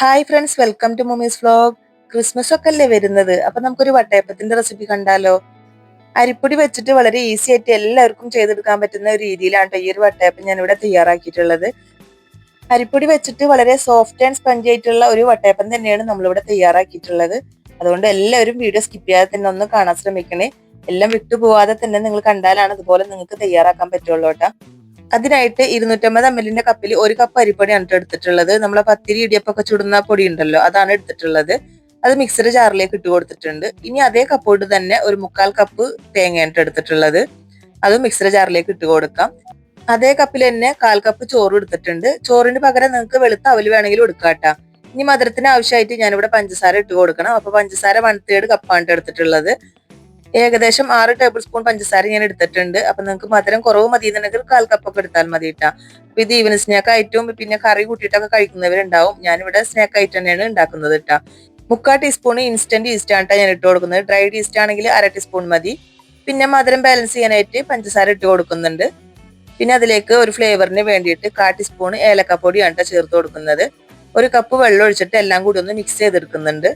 Hi friends welcome to mommy's vlog Christmas ഒക്കെ അല്ലേ വരുന്നത്? അപ്പൊ നമുക്കൊരു വട്ടയപ്പത്തിന്റെ റെസിപ്പി കണ്ടാലോ? അരിപ്പൊടി വെച്ചിട്ട് വളരെ ഈസി ആയിട്ട് എല്ലാവർക്കും ചെയ്തെടുക്കാൻ പറ്റുന്ന ഒരു രീതിയിലാണ് ഈ ഒരു വട്ടയപ്പം ഞാൻ ഇവിടെ തയ്യാറാക്കിയിട്ടുള്ളത്. അരിപ്പൊടി വെച്ചിട്ട് വളരെ സോഫ്റ്റ് ആൻഡ് സ്പഞ്ച് ആയിട്ടുള്ള ഒരു വട്ടയപ്പം തന്നെയാണ് നമ്മളിവിടെ തയ്യാറാക്കിയിട്ടുള്ളത്. അതുകൊണ്ട് എല്ലാവരും വീഡിയോ സ്കിപ്പ് ചെയ്യാതെ തന്നെ ഒന്ന് കാണാൻ ശ്രമിക്കണേ. എല്ലാം വിട്ടുപോവാതെ തന്നെ നിങ്ങൾ കണ്ടാലാണ് അതുപോലെ നിങ്ങൾക്ക് തയ്യാറാക്കാൻ പറ്റുള്ളൂ കേട്ടോ. അതിനായിട്ട് ഇരുന്നൂറ്റമ്പത് എം എല്ലിന്റെ കപ്പിൽ ഒരു കപ്പ് അരിപ്പൊടിയാണ് എടുത്തിട്ടുള്ളത്. നമ്മളെ പത്തിരി ഇടിയപ്പൊക്കെ ചുടുന്ന പൊടി ഉണ്ടല്ലോ അതാണ് എടുത്തിട്ടുള്ളത്. അത് മിക്സർ ജാറിലേക്ക് ഇട്ട് കൊടുത്തിട്ടുണ്ട്. ഇനി അതേ കപ്പോട്ട് തന്നെ ഒരു മുക്കാൽ കപ്പ് തേങ്ങയാണ് എടുത്തിട്ടുള്ളത്. അത് മിക്സർ ജാറിലേക്ക് ഇട്ട് കൊടുക്കാം. അതേ കപ്പിൽ തന്നെ കാൽ കപ്പ് ചോറ് എടുത്തിട്ടുണ്ട്. ചോറിന് പകരം നിങ്ങൾക്ക് വെളുത്ത അവൽ വേണമെങ്കിലും എടുക്കാട്ടാ ഇനി മധുരത്തിന് ആവശ്യമായിട്ട് ഞാനിവിടെ പഞ്ചസാര ഇട്ട് കൊടുക്കണം. അപ്പൊ പഞ്ചസാര വൺ തേർഡ് കപ്പാണ് എടുത്തിട്ടുള്ളത്. ഏകദേശം ആറ് ടേബിൾ സ്പൂൺ പഞ്ചസാര ഞാൻ എടുത്തിട്ടുണ്ട്. അപ്പൊ നിങ്ങൾക്ക് മധുരം കുറവ് മതി എന്നുണ്ടെങ്കിൽ കാൽ കപ്പൊക്കെ എടുത്താൽ മതി ഇട്ടാ അപ്പൊ ഇത് ഈവനിങ് സ്നാക്ക് ആയിട്ടും പിന്നെ കറി കൂട്ടിയിട്ടൊക്കെ കഴിക്കുന്നവരുണ്ടാവും. ഞാനിവിടെ സ്നാക്ക് ആയിട്ട് തന്നെയാണ് ഉണ്ടാക്കുന്നത് ഇട്ടാ മുക്കാൽ ടീസ്പൂൺ ഇൻസ്റ്റന്റ് ഈസ്റ്റ് ആണ് ഞാൻ ഇട്ട് കൊടുക്കുന്നത്. ഡ്രൈഡ് ഈസ്റ്റ് ആണെങ്കിൽ അര ടീസ്പൂൺ മതി. പിന്നെ മധുരം ബാലൻസ് ചെയ്യാനായിട്ട് പഞ്ചസാര ഇട്ട് കൊടുക്കുന്നുണ്ട്. പിന്നെ അതിലേക്ക് ഒരു ഫ്ലേവറിന് വേണ്ടിയിട്ട് കാ ടീസ്പൂൺ ഏലക്കപ്പൊടിയാണ് ചേർത്ത് കൊടുക്കുന്നത്. ഒരു കപ്പ് വെള്ളം ഒഴിച്ചിട്ട് എല്ലാം കൂടി ഒന്ന് മിക്സ് ചെയ്തെടുക്കുന്നുണ്ട്.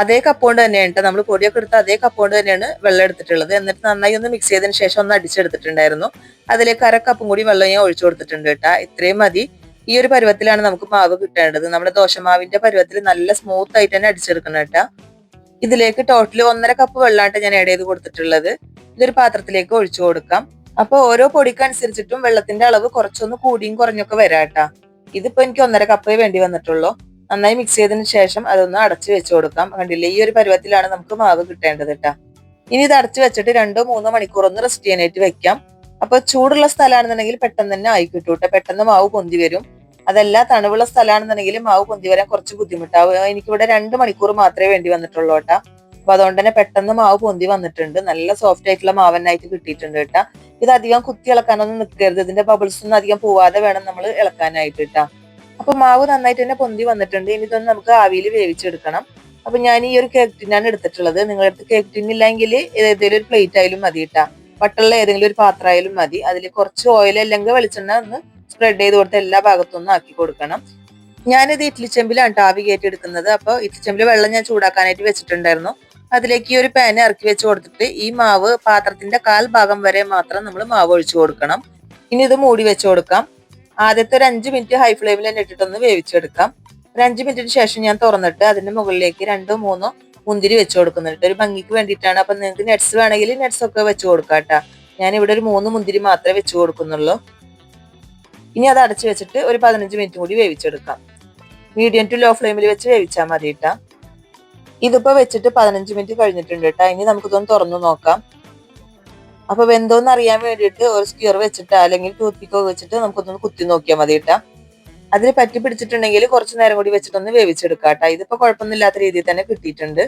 അതേ കപ്പോണ്ട് തന്നെയാണ് നമ്മൾ പൊടിയൊക്കെ എടുത്ത അതേ കപ്പോണ്ട് തന്നെയാണ് വെള്ളം എടുത്തിട്ടുള്ളത്. എന്നിട്ട് നന്നായി ഒന്ന് മിക്സ് ചെയ്തതിന് ശേഷം ഒന്ന് അടിച്ചെടുത്തിട്ടുണ്ടായിരുന്നു. അതിലേക്ക് അര കപ്പും കൂടി വെള്ളം ഞാൻ ഒഴിച്ചു കൊടുത്തിട്ടുണ്ട് കേട്ടാ ഇത്രയും മതി. ഈ ഒരു പരുവത്തിലാണ് നമുക്ക് മാവ് കിട്ടേണ്ടത്. നമ്മുടെ ദോശമാവിന്റെ പരുവത്തിൽ നല്ല സ്മൂത്ത് ആയിട്ട് തന്നെ അടിച്ചെടുക്കണം കേട്ടാ ഇതിലേക്ക് ടോട്ടൽ ഒന്നര കപ്പ് വെള്ളമായിട്ട് ഞാൻ ആഡ് ചെയ്ത് കൊടുത്തിട്ടുള്ളത്. ഇതൊരു പാത്രത്തിലേക്ക് ഒഴിച്ചു കൊടുക്കാം. അപ്പൊ ഓരോ പൊടിക്കനുസരിച്ചിട്ടും വെള്ളത്തിന്റെ അളവ് കുറച്ചൊന്ന് കൂടിയും കുറഞ്ഞൊക്കെ വരാട്ടാ ഇതിപ്പോ എനിക്ക് ഒന്നര കപ്പേ വേണ്ടി വന്നിട്ടുള്ളൂ. നന്നായി മിക്സ് ചെയ്തതിന് ശേഷം അതൊന്ന് അടച്ചു വെച്ച് കൊടുക്കാം. കണ്ടില്ലേ? ഈ ഒരു പരുവത്തിലാണ് നമുക്ക് മാവ് കിട്ടേണ്ടത് കേട്ടാ ഇനി ഇത് അടച്ചു വെച്ചിട്ട് രണ്ടോ മൂന്നോ മണിക്കൂർ ഒന്ന് റെസ്റ്റ് ചെയ്യാനായിട്ട് വെക്കാം. അപ്പൊ ചൂടുള്ള സ്ഥലമാണെന്നുണ്ടെങ്കിൽ പെട്ടെന്ന് തന്നെ ആയി കേട്ടോ പെട്ടെന്ന് മാവ് പൊന്തി വരും. അതല്ല തണുവുള്ള സ്ഥലമാണെന്നുണ്ടെങ്കിൽ മാവ് പൊന്തി വരാൻ കുറച്ച് ബുദ്ധിമുട്ടാവും. എനിക്കിവിടെ രണ്ട് മണിക്കൂർ മാത്രമേ വേണ്ടി വന്നിട്ടുള്ളൂ കേട്ടാ അപ്പൊ അതുകൊണ്ട് തന്നെ പെട്ടെന്ന് മാവ് പൊന്തി വന്നിട്ടുണ്ട്. നല്ല സോഫ്റ്റ് ആയിട്ടുള്ള മാവനായിട്ട് കിട്ടിയിട്ടുണ്ട് കേട്ടാ ഇത് അധികം കുത്തി ഇളക്കാനൊന്നും നിൽക്കരുത് ഇതിന്റെ ബബിൾസ് ഒന്നും അധികം പോവാതെ വേണം നമ്മൾ ഇളക്കാനായിട്ട് കേട്ടാ അപ്പൊ മാവ് നന്നായിട്ട് തന്നെ പൊന്തി വന്നിട്ടുണ്ട്. ഇനി ഇതൊന്ന് നമുക്ക് ആവിയിൽ വേവിച്ചെടുക്കണം. അപ്പൊ ഞാൻ ഈ ഒരു കേക്ക് ടിന്നാണ് എടുത്തിട്ടുള്ളത്. നിങ്ങളുടെ അടുത്ത് കേക്ക് ടിന്നില്ലെങ്കിൽ ഏതെങ്കിലും ഒരു പ്ലേറ്റ് ആയാലും മതി ഇട്ടാ പട്ടുള്ള ഏതെങ്കിലും ഒരു പാത്രം ആയാലും മതി. അതിൽ കുറച്ച് ഓയിൽ അല്ലെങ്കിൽ വെളിച്ചെണ്ണ ഒന്ന് സ്പ്രെഡ് ചെയ്ത് കൊടുത്ത് എല്ലാ ഭാഗത്തും ഒന്ന് ആക്കി കൊടുക്കണം. ഞാനിത് ഇഡ്ലി ചെമ്പിലാണ് ആവി കയറ്റി എടുക്കുന്നത്. അപ്പോൾ ഇഡ്ലി ചെമ്പിൽ വെള്ളം ഞാൻ ചൂടാക്കാനായിട്ട് വെച്ചിട്ടുണ്ടായിരുന്നു. അതിലേക്ക് ഈ ഒരു പാൻ ഇറക്കി വെച്ച് കൊടുത്തിട്ട് ഈ മാവ് പാത്രത്തിന്റെ കാൽ ഭാഗം വരെ മാത്രം നമ്മൾ മാവ് ഒഴിച്ചു കൊടുക്കണം. ഇനി ഇത് മൂടി വെച്ച് കൊടുക്കാം. ആദ്യത്തെ ഒരു അഞ്ച് മിനിറ്റ് ഹൈ ഫ്ലെയിമിൽ തന്നെ ഇട്ടിട്ടൊന്ന് വേവിച്ചെടുക്കാം. ഒരു അഞ്ച് മിനിറ്റിന് ശേഷം ഞാൻ തുറന്നിട്ട് അതിന്റെ മുകളിലേക്ക് രണ്ടോ മൂന്നോ മുന്തിരി വെച്ച് കൊടുക്കുന്നുണ്ട്. ഒരു ഭംഗിക്ക് വേണ്ടിയിട്ടാണ്. അപ്പൊ നിങ്ങൾക്ക് നെറ്റ്സ് വേണമെങ്കിൽ നെറ്റ്സ് ഒക്കെ വെച്ച് കൊടുക്കാട്ടാ ഞാൻ ഇവിടെ ഒരു മൂന്ന് മുന്തിരി മാത്രമേ വെച്ച് കൊടുക്കുന്നുള്ളൂ. ഇനി അത് അടച്ചു വെച്ചിട്ട് ഒരു പതിനഞ്ച് മിനിറ്റ് കൂടി വേവിച്ചെടുക്കാം. മീഡിയം ടു ലോ ഫ്ലെയിമിൽ വെച്ച് വേവിച്ചാൽ മതി ഇതിപ്പോ വെച്ചിട്ട് പതിനഞ്ച് മിനിറ്റ് കഴിഞ്ഞിട്ടുണ്ട് കേട്ടോ. ഇനി നമുക്കിതൊന്ന് തുറന്നു നോക്കാം. അപ്പൊ വെന്തോന്ന് അറിയാൻ വേണ്ടിയിട്ട് ഒരു സ്ക്യൂർ വെച്ചിട്ട് അല്ലെങ്കിൽ ടൂത്ത് പിക്കോ വെച്ചിട്ട് നമുക്കൊന്ന് കുത്തി നോക്കിയാൽ മതി കേട്ടാ അതിൽ പറ്റി പിടിച്ചിട്ടുണ്ടെങ്കിൽ കുറച്ച് നേരം കൂടി വെച്ചിട്ടൊന്ന് വേവിച്ചെടുക്കാം കേട്ടാ ഇതിപ്പോ കുഴപ്പമൊന്നുമില്ലാത്ത രീതിയിൽ തന്നെ കിട്ടിയിട്ടുണ്ട്.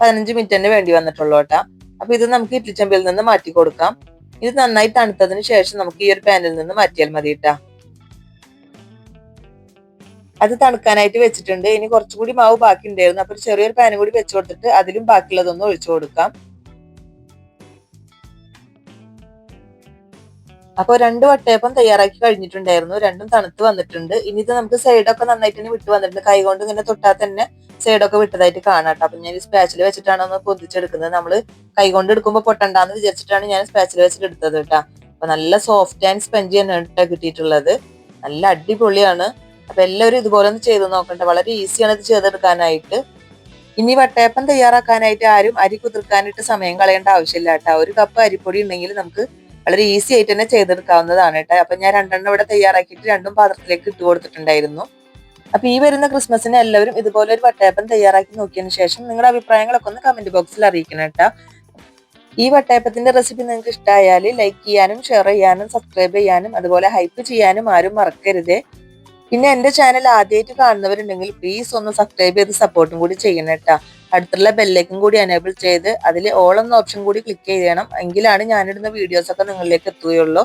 പതിനഞ്ച് മിനിറ്റ് തന്നെ വേണ്ടി വന്നിട്ടുള്ളൂ കേട്ടാ അപ്പൊ ഇത് നമുക്ക് ഇറ്റിച്ചമ്പിൽ നിന്ന് മാറ്റി കൊടുക്കാം. ഇത് നന്നായി തണുത്തതിന് ശേഷം നമുക്ക് ഈ ഒരു പാനിൽ നിന്ന് മാറ്റിയാൽ മതി കേട്ടാ അത് തണുക്കാനായിട്ട് വെച്ചിട്ടുണ്ട്. ഇനി കുറച്ചുകൂടി മാവ് ബാക്കി ഉണ്ടായിരുന്നു അപ്പൊ ചെറിയൊരു പാനും കൂടി വെച്ചു കൊടുത്തിട്ട് അതിലും ബാക്കിയുള്ളതൊന്ന് ഒഴിച്ചു കൊടുക്കാം. അപ്പോൾ രണ്ട് വട്ടയപ്പം തയ്യാറാക്കി കഴിഞ്ഞിട്ടുണ്ടായിരുന്നു. രണ്ടും തണുത്ത് വന്നിട്ടുണ്ട്. ഇനി ഇത് നമുക്ക് സൈഡൊക്കെ നന്നായിട്ട് തന്നെ വിട്ട് വന്നിട്ടുണ്ട്. കൈ കൊണ്ട് ഇങ്ങനെ തൊട്ടാൽ തന്നെ സൈഡൊക്കെ വിട്ടതായിട്ട് കാണാട്ടോ അപ്പൊ ഞാൻ സ്പാച്ചിൽ വെച്ചിട്ടാണ് ഒന്ന് പൊതിച്ചെടുക്കുന്നത് നമ്മൾ കൈ കൊണ്ട് എടുക്കുമ്പോൾ പൊട്ടണ്ടാന്ന് വിചാരിച്ചിട്ടാണ് ഞാൻ സ്പാച്ചിൽ വെച്ചിട്ട് എടുത്തത് കേട്ടോ അപ്പൊ നല്ല സോഫ്റ്റ് ആൻഡ് സ്പഞ്ചി തന്നെയാണ് കിട്ടിയിട്ടുള്ളത്. നല്ല അടിപൊളിയാണ്. അപ്പൊ എല്ലാവരും ഇതുപോലെ ഒന്ന് ചെയ്ത് നോക്കണ്ട. വളരെ ഈസിയാണ് ഇത് ചെയ്തെടുക്കാനായിട്ട്. ഇനി വട്ടയപ്പം തയ്യാറാക്കാനായിട്ട് ആരും അരി കുതിർക്കാനായിട്ട് സമയം കളയേണ്ട ആവശ്യമില്ല കേട്ടോ ഒരു കപ്പ് അരിപ്പൊടി ഉണ്ടെങ്കിൽ നമുക്ക് വളരെ ഈസി ആയിട്ട് തന്നെ ചെയ്തെടുക്കാവുന്നതാണ് കേട്ടോ. അപ്പൊ ഞാൻ രണ്ടെണ്ണം ഇവിടെ തയ്യാറാക്കിയിട്ട് രണ്ടും പാത്രത്തിലേക്ക് ഇട്ട് കൊടുത്തിട്ടുണ്ടായിരുന്നു. അപ്പൊ ഈ വരുന്ന ക്രിസ്മസിന് എല്ലാവരും ഇതുപോലെ ഒരു വട്ടയപ്പം തയ്യാറാക്കി നോക്കിയതിന് ശേഷം നിങ്ങളുടെ അഭിപ്രായങ്ങളൊക്കെ ഒന്ന് കമന്റ് ബോക്സിൽ അറിയിക്കണം കേട്ടോ. ഈ വട്ടയപ്പത്തിന്റെ റെസിപ്പി നിങ്ങൾക്ക് ഇഷ്ടമായാൽ ലൈക്ക് ചെയ്യാനും ഷെയർ ചെയ്യാനും സബ്സ്ക്രൈബ് ചെയ്യാനും അതുപോലെ ഹൈപ്പ് ചെയ്യാനും ആരും മറക്കരുത്. പിന്നെ എന്റെ ചാനൽ ആദ്യമായിട്ട് കാണുന്നവരുണ്ടെങ്കിൽ പ്ലീസ് ഒന്ന് സബ്സ്ക്രൈബ് ചെയ്ത് സപ്പോർട്ടും കൂടി ചെയ്യണം കേട്ടോ. അടുത്തുള്ള ബെല്ലേക്കും കൂടി എനേബിൾ ചെയ്ത് അതിൽ ഓൾ എന്ന ഓപ്ഷൻ കൂടി ക്ലിക്ക് ചെയ്യണം. എങ്കിലാണ് ഞാനിടുന്ന വീഡിയോസ് ഒക്കെ നിങ്ങളിലേക്ക് എത്തുകയുള്ളൂ.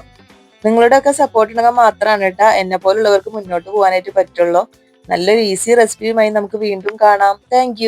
നിങ്ങളുടെ ഒക്കെ സപ്പോർട്ട് ഉണ്ടെങ്കിൽ മാത്രമാണ് കേട്ടോ എന്നെ പോലുള്ളവർക്ക് മുന്നോട്ട് പോകാനായിട്ട് പറ്റുള്ളൂ. നല്ലൊരു ഈസി റെസിപ്പിയുമായി നമുക്ക് വീണ്ടും കാണാം. താങ്ക്